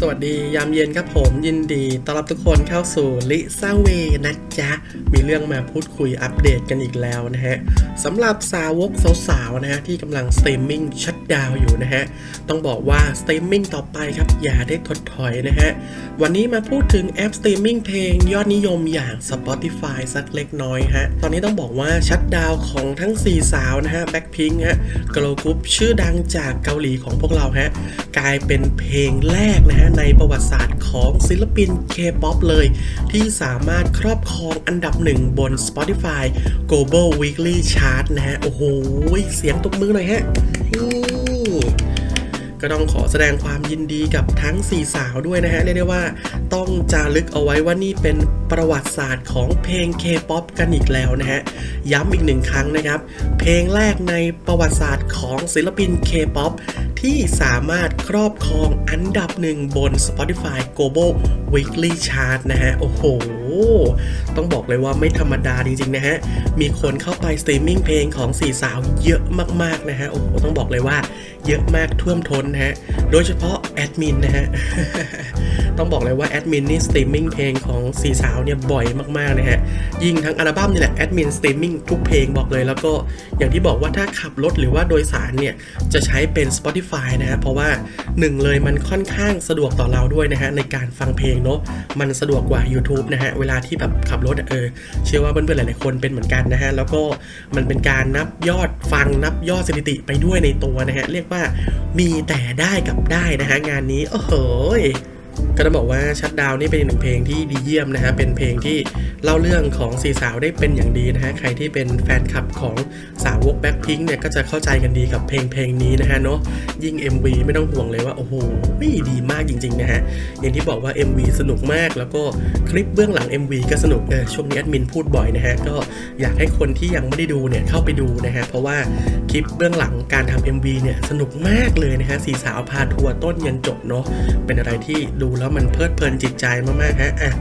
สวัสดียามเย็นครับผมยินดีต้อนรับทุกคนเข้าสู่ลิซ่าเวนะจ๊ะ มีเรื่องมาพูดคุยอัปเดตกันอีกแล้วนะฮะสำหรับสาวกสาวๆนะฮะที่กำลังสตรีมมิ่งชัดดาวอยู่นะฮะ ต้องบอกว่าสตรีมมิ่งต่อไปครับ อย่าได้ถดถอยนะฮะ วันนี้มาพูดถึงแอปสตรีมมิ่งเพลงยอดนิยมอย่าง Spotify สักเล็กน้อยฮะ ตอนนี้ต้องบอกว่าชัดดาวของทั้ง 4 สาวนะฮะแบ็คพิงค์ฮะกลกรุ๊ปชื่อดังจากเกาหลีของพวกเราฮะกลายเป็นเพลงแรกนะฮะในประวัติศาสตร์ของศิลปิน K-POP เลย ที่สามารถครอบครองอันดับหนึ่งบน Spotify Global Weekly Chart นะฮะ โอ้โห เสียงตบมือหน่อยฮะก็ต้องขอแสดงความยินดีกับทั้ง 4 สาวด้วยนะฮะ เรียกได้ว่าต้องจารึกเอาไว้ว่านี่เป็นประวัติศาสตร์ของเพลง K-POP กันอีกแล้วนะฮะ ย้ำอีกหนึ่งครั้งนะครับ เพลงแรกในประวัติศาสตร์ของศิลปิน K-POP ที่สามารถครอบครองอันดับหนึ่งบน Spotify Global Weekly Chart นะฮะ โอ้โห ต้องบอกเลยว่าไม่ธรรมดาจริงๆนะฮะ มีคนเข้าไปสตรีมมิ่งเพลงของสี่สาวเยอะมากๆนะฮะ โอ้โห ต้องบอกเลยว่าเยอะมากท่วมท้นนะฮะ โดยเฉพาะแอดมินนะฮะ ต้องบอกเลยว่าแอดมินนี่สตรีมมิ่งเพลงของสี่สาวเนี่ยบ่อยมากๆนะฮะ ยิ่งทั้งอัลบั้มนี่แหละแอดมินสตรีมมิ่งทุกเพลงบอกเลย แล้วก็อย่างที่บอกว่าถ้าขับรถหรือว่าโดยสารเนี่ย จะใช้เป็น Spotify นะฮะ เพราะว่าหนึ่งเลยมันค่อนข้างสะดวกต่อเราด้วยนะฮะ ในการฟังเพลงเนาะมันสะดวกกว่า YouTube นะฮะ เวลาที่แบบขับรถเออเชื่อว่าเพื่อนๆหลายๆคนเป็นเหมือนกันนะฮะแล้วก็มันเป็นการนับยอดฟังนับยอดสถิติไปด้วยในตัวนะฮะเรียกว่ามีแต่ได้กับได้นะฮะงานนี้โอ้โห ก็ต้องบอกว่าชัดดาวนี่เป็นหนึ่งเพลงที่ดีเยี่ยมนะฮะ เป็นเพลงที่เล่าเรื่องของสีสาวได้เป็นอย่างดีนะฮะ ใครที่เป็นแฟนคลับของสาวกแบ็คพิงเนี่ยก็จะเข้าใจกันดีกับเพลงเพลงนี้นะฮะเนาะ ยิ่ง MV ไม่ต้องห่วงเลยว่า โอ้โหดีมากจริงๆนะฮะ อย่างที่บอกว่า MV สนุกมาก แล้วก็คลิปเบื้องหลัง MV ก็สนุกเออช่วงนี้แอดมินพูดบ่อยนะฮะ ก็อยากให้คนที่ยังไม่ได้ดูเนี่ยเข้าไปดูนะฮะ เพราะว่าคลิปเบื้องหลังการทำ MV เนี่ยสนุกมากเลยนะฮะสีสาวพาทัวร์ต้นยันจบเนาะ เป็นอะไรที่ดูแล้วมันเพลิดเพลินจิตใจมากๆฮะอะ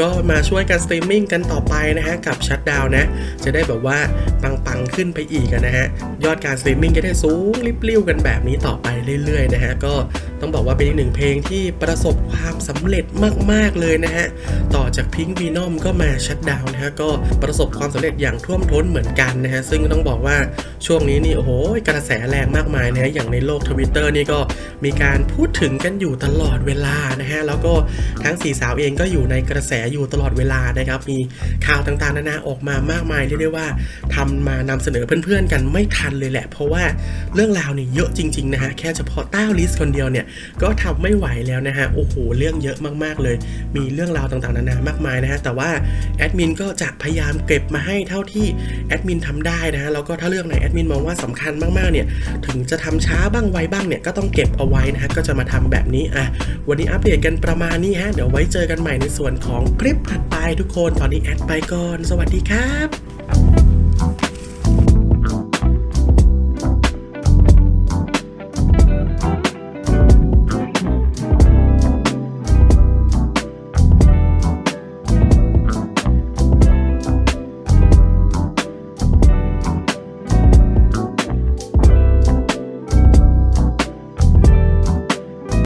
ก็มาช่วยกันสตรีมมิ่งกันต่อไปนะฮะกับชัดดาวนะ จะได้แบบว่าปังๆขึ้นไปอีกนะฮะ ยอดการสตรีมมิ่งจะได้สูงริบลิ่วกันแบบนี้ต่อไปเรื่อยๆนะฮะก็ ต้องบอกว่าเป็นอีกหนึ่งเพลงที่ประสบความสำเร็จมาก ๆ เลยนะฮะ ต่อจากพิง k วีนอมก็มาชัดดาวนะฮะ ก็ประสบความสำเร็จอย่างท่วมท้นเหมือนกันนะฮะ ซึ่งต้องบอกว่าช่วงนี้นี่ โอ้โห กระแสแรงมากมายนะฮะ อย่างในโลกทวิตเตอร์นี่ก็มีการพูดถึงกันอยู่ตลอดเวลานะฮะ แล้วก็ทั้งสี่สาวเองก็อยู่ในกระแสอยู่ตลอดเวลานะครับ มีข่าวต่างๆนานาออกมามากมายเรียกได้ว่าทำมานำเสนอเพื่อนๆกันไม่ทันเลยแหละ เพราะว่าเรื่องราวนี่เยอะจริงๆนะฮะ แค่เฉพาะต้าลิสคนเดียวเนี่ยก็ทำไม่ไหวแล้วนะฮะ โอ้โห เรื่องเยอะมากๆเลย มีเรื่องราวต่างๆนานามากมายนะฮะ แต่ว่าแอดมินก็จะพยายามเก็บมาให้เท่าที่แอดมินทำได้นะฮะ แล้วก็ถ้าเรื่องไหนแอดมินมองว่าสำคัญมากๆเนี่ย ถึงจะทำช้าบ้างไวบ้างเนี่ย ก็ต้องเก็บเอาไว้นะฮะ ก็จะมาทำแบบนี้อะ วันนี้อัปเดตกันประมาณนี้ฮะ เดี๋ยวไว้เจอกันใหม่ในส่วนของคลิปถัดไปทุกคน ตอนนี้แอดไปก่อน สวัสดีครับ